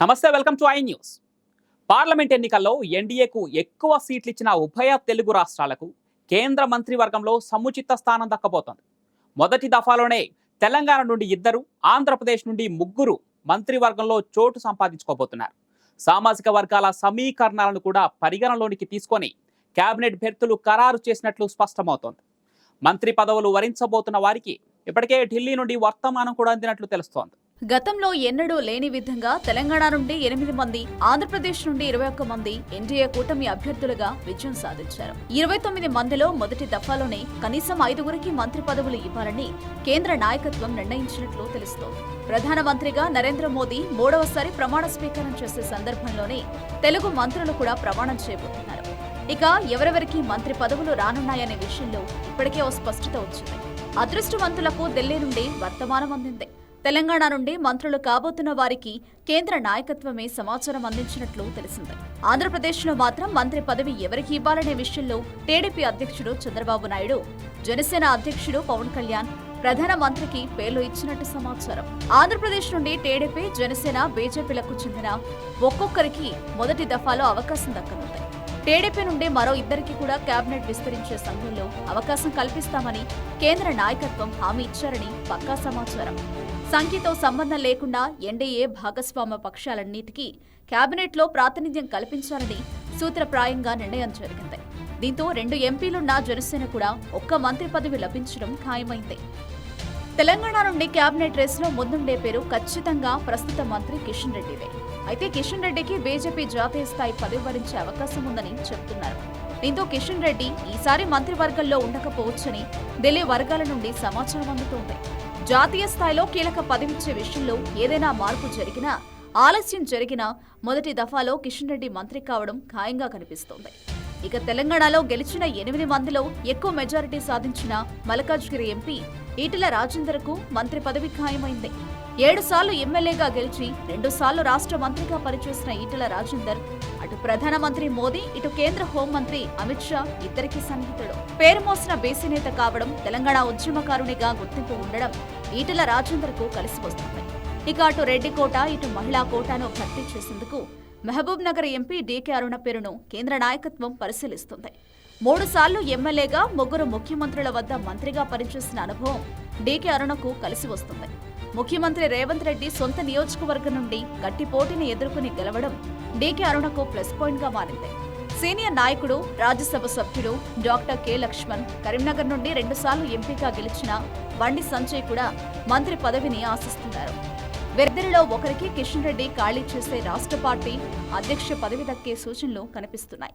నమస్తే welcome to i news. Parliament ఎన్నికల్లో ఎన్డీఏకు ఎక్కువ సీట్లు ఇచ్చిన ఉభయ తెలుగు రాష్ట్రాలకు కేంద్ర మంత్రివర్గంలో సముచిత స్థానం దక్కబోతోంది. మొదటి దఫాలోనే తెలంగాణ నుండి ఇద్దరు ఆంధ్రప్రదేశ్ నుండి ముగ్గురు మంత్రివర్గంలో చోటు సంపాదించుకోబోతున్నారు. సామాజిక వర్గాల సమీకరణాలను కూడా పరిగణలోనికి తీసుకొని కేబినెట్ భెర్తులు ఖరారు చేసినట్లు స్పష్టమవుతోంది. మంత్రి పదవులు వరించబోతున్న వారికి ఇప్పటికే ఢిల్లీ నుండి వర్తమానం కూడా అందినట్లు తెలుస్తోంది. గతంలో ఎన్నడూ లేని విధంగా తెలంగాణ నుండి ఎనిమిది మంది ఆంధ్రప్రదేశ్ నుండి ఇరవై ఒక్క మంది ఎన్డీఏ కూటమి అభ్యర్థులుగా విజయం సాధించారు. ఇరవై తొమ్మిది మందిలో మొదటి దఫాలోనే కనీసం ఐదుగురికి మంత్రి పదవులు ఇవ్వాలని కేంద్ర నాయకత్వం నిర్ణయించినట్లు తెలుస్తోంది. ప్రధానమంత్రిగా నరేంద్ర మోదీ మూడవసారి ప్రమాణ స్వీకారం చేసే సందర్భంలోనే తెలుగు మంత్రులు కూడా ప్రమాణం చేయబోతున్నారు ఇక ఎవరెవరికి మంత్రి పదవులు రానున్నాయనే విషయంలో ఇప్పటికే ఓ స్పష్టత వచ్చింది. అదృష్టవంతులకు ఢిల్లీ నుండి వర్తమానం అందింది. తెలంగాణ నుండి మంత్రులు కాబోతున్న వారికి కేంద్ర నాయకత్వమే సమాచారం అందించినట్లు తెలిసింది. ఆంధ్రప్రదేశ్లో మాత్రం మంత్రి పదవి ఎవరికి ఇవ్వాలనే విషయంలో టీడీపీ అధ్యక్షుడు చంద్రబాబు నాయుడు జనసేన అధ్యక్షుడు పవన్ కళ్యాణ్ ప్రధాన మంత్రికి పేర్లు ఇచ్చినట్టు సమాచారం. ఆంధ్రప్రదేశ్ నుండి టీడీపీ జనసేన బీజేపీలకు చెందిన ఒక్కొక్కరికి మొదటి దఫాలో అవకాశం దక్కనుంది. టీడీపీ నుండి మరో ఇద్దరికి కూడా కేబినెట్ విస్తరించే సమయంలో అవకాశం కల్పిస్తామని కేంద్ర నాయకత్వం హామీ ఇచ్చారని పక్కా సమాచారం. సంఖ్యతో సంబంధం లేకుండా ఎన్డీఏ భాగస్వామ్య పక్షాలన్నిటికీ కేబినెట్లో ప్రాతినిధ్యం కల్పించాలని సూత్రప్రాయంగా నిర్ణయం జరిగింది. దీంతో రెండు ఎంపీలున్న జనసేన కూడా ఒక్క మంత్రి పదవి లభించడం ఖాయమైంది. తెలంగాణ నుండి కేబినెట్ రేసులో ముందుండే పేరు ఖచ్చితంగా ప్రస్తుత మంత్రి కిషన్ రెడ్డిదే అయితే కిషన్ రెడ్డికి బీజేపీ జాతీయ స్థాయి పదవి వరించే అవకాశం ఉందని చెబుతున్నారు దీంతో కిషన్ రెడ్డి ఈసారి మంత్రివర్గంలో ఉండకపోవచ్చని ఢిల్లీ వర్గాల నుండి సమాచారం అందుతోంది. జాతీయ స్థాయిలో కీలక పదవిచ్చే విషయంలో ఏదైనా మార్పు జరిగినా ఆలస్యం జరిగినా మొదటి దఫాలో కిషన్ రెడ్డి మంత్రి కావడం ఖాయంగా కనిపిస్తోంది. ఇక తెలంగాణలో గెలిచిన ఎనిమిది మందిలో ఎక్కువ మెజారిటీ సాధించిన మల్కాజ్గిరి ఎంపీ ఈటెల రాజేందర్కు మంత్రి పదవి ఖాయమైంది. ఏడుసార్లు ఎమ్మెల్యేగా గెలిచి రెండుసార్లు రాష్ట్ర మంత్రిగా పనిచేసిన ఈటెల రాజేందర్ అటు ప్రధానమంత్రి మోదీ ఇటు కేంద్ర హోంమంత్రి అమిత్ షా ఇద్దరికి సన్నిహితుడు. పేరు మోసిన బీసీ నేత కావడం తెలంగాణ ఉద్యమకారునిగా గుర్తింపు ఉండడం ఈటెల రాజేందర్కు కలిసి వస్తుంది. ఇక అటు రెడ్డి కోట ఇటు మహిళా కోటాను భర్తీ చేసేందుకు మహబూబ్ నగర్ ఎంపీ డీకే అరుణ పేరును కేంద్ర నాయకత్వం పరిశీలిస్తుంది. మూడు సార్లు ఎమ్మెల్యేగా ముగ్గురు ముఖ్యమంత్రుల వద్ద మంత్రిగా పనిచేసిన అనుభవం డీకే అరుణకు కలిసి వస్తుంది. ముఖ్యమంత్రి రేవంత్ రెడ్డి సొంత నియోజకవర్గం నుండి గట్టి పోటీని ఎదుర్కొని గెలవడం డీకే అరుణకు ప్లస్ పాయింట్గా మారింది. సీనియర్ నాయకుడు రాజ్యసభ సభ్యుడు డాక్టర్ కె లక్ష్మణ్ కరీంనగర్ నుండి రెండుసార్లు ఎంపీగా గెలిచిన బండి సంజయ్ కూడా మంత్రి పదవిని ఆశిస్తున్నారు. వీరిద్దరిలో ఒకరికి కిషన్ రెడ్డి ఖాళీ చేసే రాష్ట్ర పార్టీ అధ్యక్ష పదవి దక్కే సూచనలు కనిపిస్తున్నాయి.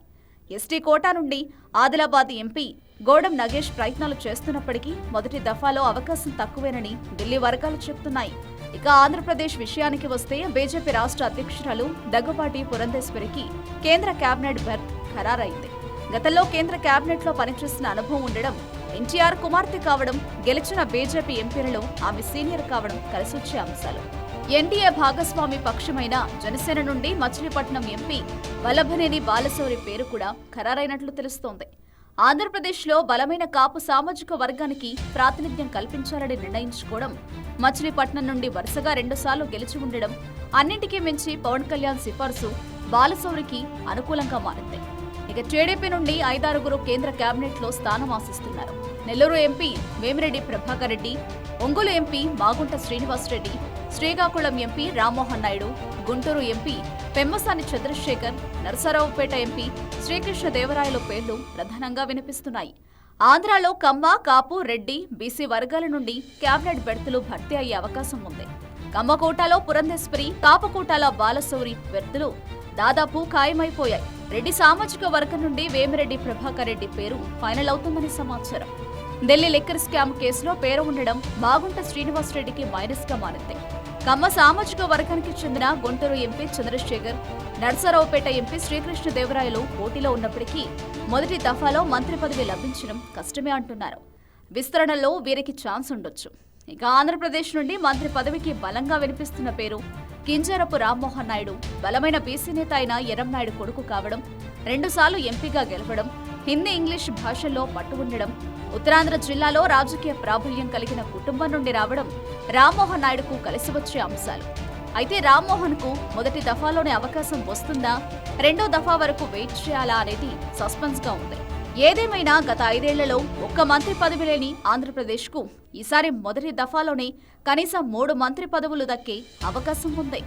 ఎస్టీ కోటా నుండి ఆదిలాబాద్ ఎంపీ గోడం నగేష్ ప్రయత్నాలు చేస్తున్నప్పటికీ మొదటి దఫాలో అవకాశం తక్కువేనని ఢిల్లీ వర్గాలు చెబుతున్నాయి ఇక ఆంధ్రప్రదేశ్ విషయానికి వస్తే బీజేపీ రాష్ట్ర అధ్యక్షురాలు దగ్గుబాటి పురంధేశ్వరికి కేంద్ర కేబినెట్ బెర్త్ ఖరారైంది. గతంలో కేంద్ర కేబినెట్లో పనిచేసిన అనుభవం ఉండడం ఎన్టీఆర్ కుమార్తె కావడం గెలిచిన బీజేపీ ఎంపీలలో ఆమె సీనియర్ కావడం కలిసొచ్చే అంశాలు. ఎన్డీఏ భాగస్వామి పక్షమైన జనసేన నుండి మచిలీపట్నం ఎంపీ వల్లభనేని బాలశౌరి పేరు కూడా ఖరారైనట్లు తెలుస్తోంది. ఆంధ్రప్రదేశ్లో బలమైన కాపు సామాజిక వర్గానికి ప్రాతినిధ్యం కల్పించాలని నిర్ణయించుకోవడం మచిలీపట్నం నుండి వరుసగా రెండుసార్లు గెలిచి ఉండడం అన్నింటికీ మించి పవన్ కళ్యాణ్ సిఫార్సు బాలశౌరికి అనుకూలంగా మారింది. ఇక టీడీపీ నుండి ఐదారుగురు కేంద్ర కేబినెట్లో స్థానం ఆశిస్తున్నారు. Nellore MP Vemireddy Prabhakar Reddy Ongole MP Magunta Srinivasa Reddy Srikakulam MP Rammohan Naidu Guntur MP Pemmasani Chandrasekhar Narasaraopet MP శ్రీకృష్ణదేవరాయల పేర్లు ప్రధానంగా వినిపిస్తున్నాయి. ఆంధ్రాలో కమ్మ కాపు రెడ్డి బీసీ వర్గాల నుండి కేబినెట్ బెర్తులు భర్తీ అయ్యే అవకాశం ఉంది. కమ్మకోటాలో పురంధేశ్వరి కాపకోటాల బాలశౌరి బెర్తులు దాదాపు ఖాయమైపోయాయి. రెడ్డి సామాజిక వర్గం నుండి వేమిరెడ్డి ప్రభాకర్ రెడ్డి పేరు ఫైనల్ అవుతుందని సమాచారం. ఢిల్లీ లిక్కర్ స్కామ్ కేసులో పేరు ఉండడం బాగుంట శ్రీనివాసరెడ్డికి మైనస్గా మారింది. కమ్మ సామాజిక వర్గానికి చెందిన గుంటూరు ఎంపీ చంద్రశేఖర్ నర్సరావుపేట ఎంపీ శ్రీకృష్ణదేవరాయలు పోటీలో ఉన్నప్పటికీ మొదటి దఫాలో మంత్రి పదవి లభించడం కష్టమే అంటున్నారు. విస్తరణలో వీరికి ఛాన్స్ ఉండొచ్చు. ఇక ఆంధ్రప్రదేశ్ నుండి మంత్రి పదవికి బలంగా వినిపిస్తున్న పేరు కింజరపు రామ్మోహన్ నాయుడు బలమైన బీసీ నేత అయిన ఎర్రంనాయుడు కొడుకు కావడం రెండుసార్లు ఎంపీగా గెలవడం హిందీ ఇంగ్లీష్ భాషల్లో పట్టు ఉండడం ఉత్తరాంధ్ర జిల్లాలో రాజకీయ ప్రాబల్యం కలిగిన కుటుంబం నుండి రావడం రామ్మోహన్ నాయుడుకు కలిసి వచ్చే అంశాలు. అయితే రామ్మోహన్కు మొదటి దఫాలోనే అవకాశం వస్తుందా రెండో దఫా వరకు వెయిట్ చేయాలా అనేది సస్పెన్స్గా ఉంది. ఏదేమైనా గత ఐదేళ్ళలో ఒక్క మంత్రి పదవి లేని ఆంధ్రప్రదేశ్కు ఈసారి మొదటి దఫాలోనే కనీసం మూడు మంత్రి పదవులు దక్కే అవకాశం ఉంది.